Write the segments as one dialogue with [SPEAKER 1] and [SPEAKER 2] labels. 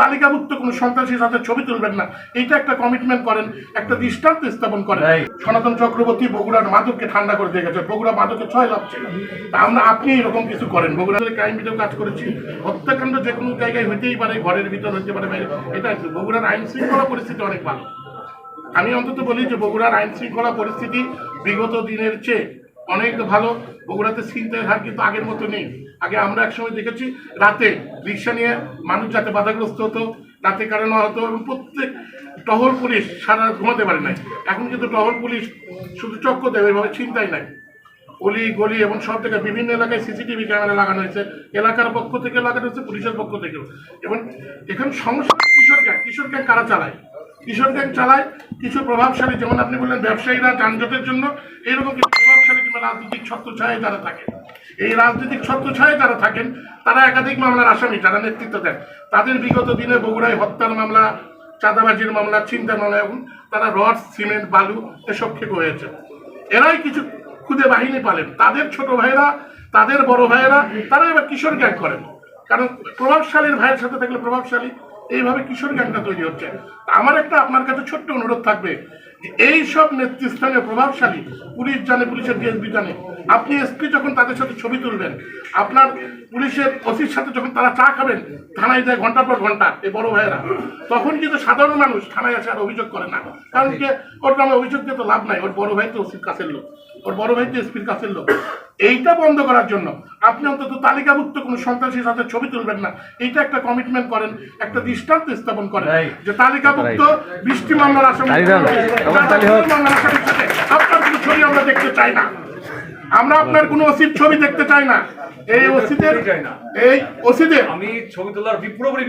[SPEAKER 1] তালিকাভুক্ত কোনো সন্ত্রাসীর সাথে ছবি তুলবেন না। এইটা একটা কমিটমেন্ট করেন একটা দৃষ্টান্ত স্থাপন করেন। সনাতন চক্রবর্তী বগুড়ার মাদককে ঠান্ডা করে দিয়ে গেছে। বগুড়া মাদকে ছয় লাভ ছিল। আমরা আপনি এরকম কিছু করেন। বগুড়া ক্রাইম বিটেও কাজ করেছি হত্যাকাণ্ড যে কোনো জায়গায় হইতেই পারে ঘরের ভিতর হইতে পারে এটা বগুড়ার আইন শৃঙ্খলা পরিস্থিতি অনেক ভালো। আমি অন্তত বলি যে বগুড়ার আইন শৃঙ্খলা পরিস্থিতি বিগত দিনের চেয়ে অনেক ভালো। বগুড়াতে ছিনতাইয়ের হার কিন্তু আগের মতো নেই। আগে আমরা একসময় দেখেছি রাতে রিক্সা নিয়ে মানুষ যাতে বাধাগ্রস্ত হতো, রাতে কারণ হতো এবং প্রত্যেক টহল পুলিশ সারা ঘুমাতে পারে নাই। এখন কিন্তু টহল পুলিশ শুধু চক্র দেবে এভাবে চিন্তাই নাই। অলি, গলি এবং সব জায়গায় বিভিন্ন এলাকায় সিসিটিভি ক্যামেরা লাগানো হয়েছে, এলাকার পক্ষ থেকে লাগানো হয়েছে, পুলিশের পক্ষ থেকেও। এবং এখন সমস্যা কিশোর গ্যাং। কিশোর গ্যাং কারা চালায়? কিশোর গ্যাং চালায় কিছু প্রভাবশালী, যেমন আপনি বললেন, ব্যবসায়ীরা যানজটের জন্য এইরকম কিংবা রাজনৈতিক যারা থাকে এই রাজনৈতিক যারা থাকেন, তারা একাধিক মামলার আসামি, যারা নেতৃত্ব দেন, তাদের বিগত দিনে বগুড়ায় হত্যার মামলা, চাঁদাবাজির মামলা চিন্তার মামলা এবং তারা রড, সিমেন্ট, বালু এসব খেপে হয়েছে। এরাই কিছু খুদে বাহিনী পালেন। তাদের ছোট ভাইয়েরা, তাদের বড় ভাইয়েরা, তারা এবার কিশোর গ্যাং করেন। কারণ প্রভাবশালীর ভাইয়ের সাথে থাকলে প্রভাবশালী, এইভাবে কিশোর গ্যাংটা তৈরি হচ্ছে। আমার একটা আপনার কাছে ছোট্ট অনুরোধ থাকবে। এই সব নেতৃস্থানীয় প্রভাবশালী পুলিশ জানে পুলিশের ডিএসপি জানে। আপনি এসপি যখন তাদের সাথে ছবি তুলবেন আপনার পুলিশের ওসির সাথে যখন তারা চা খাবেন থানায় যায় ঘণ্টার পর ঘণ্টা এই বড় ভাইয়েরা। তখন কিন্তু সাধারণ মানুষ থানায় আসে আর অভিযোগ করে না। কারণ কি? ওর নামে অভিযোগ দিয়ে তো লাভ নাই। ওর বড় ভাই তো ওসির কাছের লোক। ওর বড় ভাই তো এসপির কাছের লোক। এইটা বন্ধ করার জন্য আপনি অন্তত তালিকাভুক্ত কোনো সন্ত্রাসীর সাথে ছবি তুলবেন না। এইটা একটা কমিটমেন্ট করেন একটা দৃষ্টান্ত স্থাপন করেন যে তালিকাভুক্ত বৃষ্টি মামলার আসামি
[SPEAKER 2] আমার
[SPEAKER 1] আপনার কোনো ছবি আমরা দেখতে চাই না। আমরা আপনার কোনো ওসির ছবি দেখতে চাই না। এই এই
[SPEAKER 3] আমি ছবি তোলার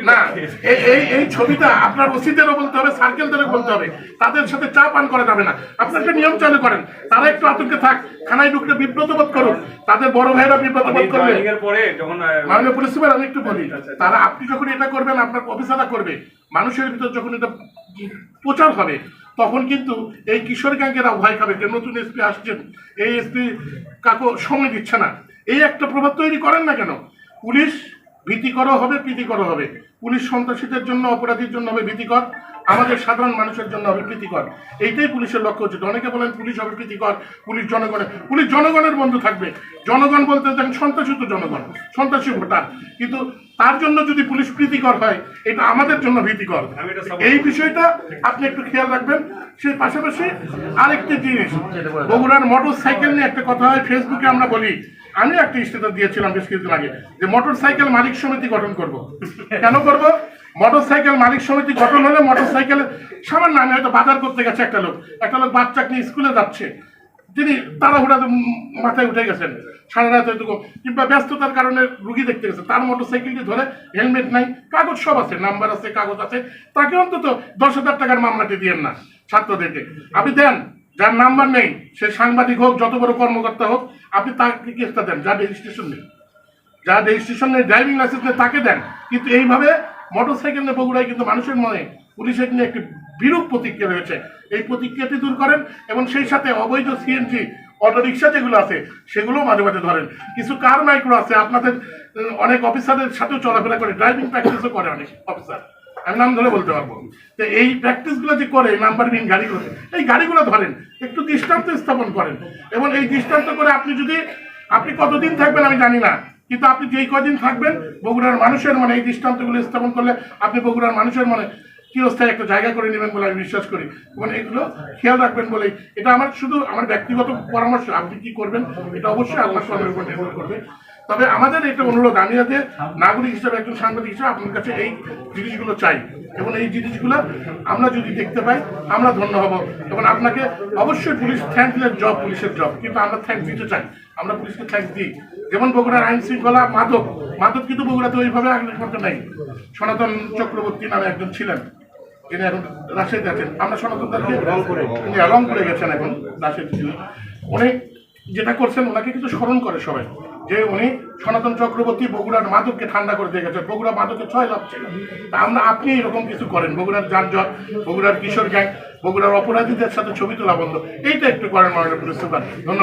[SPEAKER 1] না এই- এই ছবিটা আপনার বলতে হবে সার্কেলদেরও বলতে হবে। তাদের সাথে চা পান করা যাবে না। আপনার একটা নিয়ম চালু করেন। তারা একটু আতঙ্কে থাক। খানায় ঢুকলে বিব্রত বোধ করুন তাদের বড় ভাইয়েরা বিব্রত বোধ করবে।
[SPEAKER 3] ট্রেনিং এর পরে যখন আহ,
[SPEAKER 1] মাননীয় পুলিশ সুপার আমি একটু বলি তারা আপনি যখন এটা করবেন আপনার অফিসাররা করবে। মানুষের ভিতর যখন এটা প্রচার হবে তখন কিন্তু এই কিশোর গ্যাংকেরা ভয় খাবে যে নতুন এসপি আসছেন। এই এসপি কাকু সময় দিচ্ছে না। এই একটা প্রভাব তৈরি করেন না কেন? পুলিশ ভীতিকরও হবে, প্রীতিকরও হবে। পুলিশ সন্ত্রাসীদের জন্য, অপরাধীর জন্য হবে ভীতিকর। আমাদের সাধারণ মানুষের জন্য হবে প্রীতিকর। এইটাই পুলিশের লক্ষ্য হচ্ছে। অনেকে বলেন পুলিশ হবে প্রীতিকর, পুলিশ জনগণের পুলিশ জনগণের বন্ধু থাকবে। জনগণ বলতে দেখেন সন্ত্রাসী তো জনগণ, সন্ত্রাসী ভোটার। কিন্তু তার জন্য যদি পুলিশ প্রীতিকর হয় এটা আমাদের জন্য ভীতিকর। এই বিষয়টা আপনি একটু খেয়াল রাখবেন। সেই পাশাপাশি আরেকটি জিনিস বগুড়ার মোটর সাইকেল নিয়ে একটা কথা হয় ফেসবুকে আমরা বলি। আমি একটা স্টেটাস দিয়েছিলাম বেশ কিছুদিন আগে যে মোটর সাইকেল মালিক সমিতি গঠন করব। কেন করব? মোটর সাইকেল মালিক সমিতি গঠন হলে মোটর সাইকেল সামান্য আমি হয়তো বাজার করতে গেছে একটা লোক। একটা লোক বাচ্চাকে নিয়ে স্কুলে যাচ্ছে। তিনি তাড়াহুড়া মাথায় উঠে গেছেন, সারা রাত হয়তো কিংবা ব্যস্ততার কারণে রুগী দেখতে গেছে তার মোটর সাইকেলটি ধরে হেলমেট নাই, কাগজ সব আছে নাম্বার আছে, কাগজ আছে, তাকে অন্তত দশ হাজার টাকার মামলাটি দিয়েন না, ছাত্রদেরকে। আপনি দেন, যার নাম্বার নেই, সে সাংবাদিক হোক, যত বড় কর্মকর্তা হোক, আপনি তাকে কেসটা দেন, যার রেজিস্ট্রেশন নেই। যার রেজিস্ট্রেশন নেই ড্রাইভিং লাইসেন্স নেই, তাকে দেন। কিন্তু এইভাবে মোটর সাইকেল নিয়ে বগুড়ায় কিন্তু মানুষের মনে পুলিশের নিয়ে একটি বিরূপ প্রতিক্রিয়া রয়েছে। এই প্রতিক্রিয়াটি দূর করেন এবং সেই সাথে অবৈধ সিএনজি অটোরিকশা যেগুলো আছে সেগুলো মাঝে মাঝে ধরেন। কিছু কার মাইক্রো আছে, আপনাদের অনেক অফিসারের সাথেও চলাফেরা করে ড্রাইভিং প্র্যাকটিসও করে অনেক অফিসার। আমি নাম ধরে বলতে পারব। তো এই প্র্যাকটিসগুলো যে করে নাম্বারবিহীন গাড়িগুলো, এই গাড়িগুলো ধরেন, একটু দৃষ্টান্ত স্থাপন করেন। এবং এই দৃষ্টান্ত করে আপনি যদি, আপনি কতদিন থাকবেন আমি জানি না। কিন্তু আপনি যেই কদিন থাকবেন, বগুড়ার মানুষের মনে, এই দৃষ্টান্তগুলো স্থাপন করলে আপনি বগুড়ার মানুষের মনে চিরস্থায়ী একটা জায়গা করে নেবেন বলে আমি বিশ্বাস করি। এবং এগুলো খেয়াল রাখবেন বলেই, এটা আমার শুধু আমার ব্যক্তিগত পরামর্শ, আপনি কি করবেন, এটা অবশ্যই আপনার কর্মের উপর নির্ভর করবে। তবে আমাদের এটা অনুরোধ, আমি যাতে নাগরিক হিসাবে, একজন সাংবাদিক হিসাবে আপনার কাছে এই জিনিসগুলো চাই। এবং এই জিনিসগুলো আমরা যদি দেখতে পাই, আমরা ধন্য হব। এবং আপনাকে অবশ্যই পুলিশ থ্যাঙ্কলেস জব পুলিশের জব কিন্তু আমরা থ্যাঙ্ক দিতে চাই। আমরা পুলিশকে থ্যাঙ্ক দিই। যেমন বগুড়ার আইন শৃঙ্খলা, মাদক। মাদক কিন্তু বগুড়াতে ওইভাবে আগের মতো নেই। সনাতন চক্রবর্তী নামে একজন ছিলেন। তিনি এখন রাজশাহীতে আছেন। আমরা সনাতন তাকে রংপুরে রংপুরে গেছেন এখন ছিলেন উনি যেটা করছেন ওনাকে কিন্তু স্মরণ করে সবাই। যে উনি সনাতন চক্রবর্তী বগুড়ার মাদককে ঠান্ডা করে দিয়ে গেছেন। বগুড়া মাদকে ছয় লাভ ছিল। তা আমরা আপনি এরকম কিছু করেন। বগুড়ার যানজট, বগুড়ার কিশোর গ্যাং, বগুড়ার অপরাধীদের সাথে ছবি তোলা বন্ধ। এইটা একটু করেন মাননীয় পুলিশ সুপার ধন্যবাদ।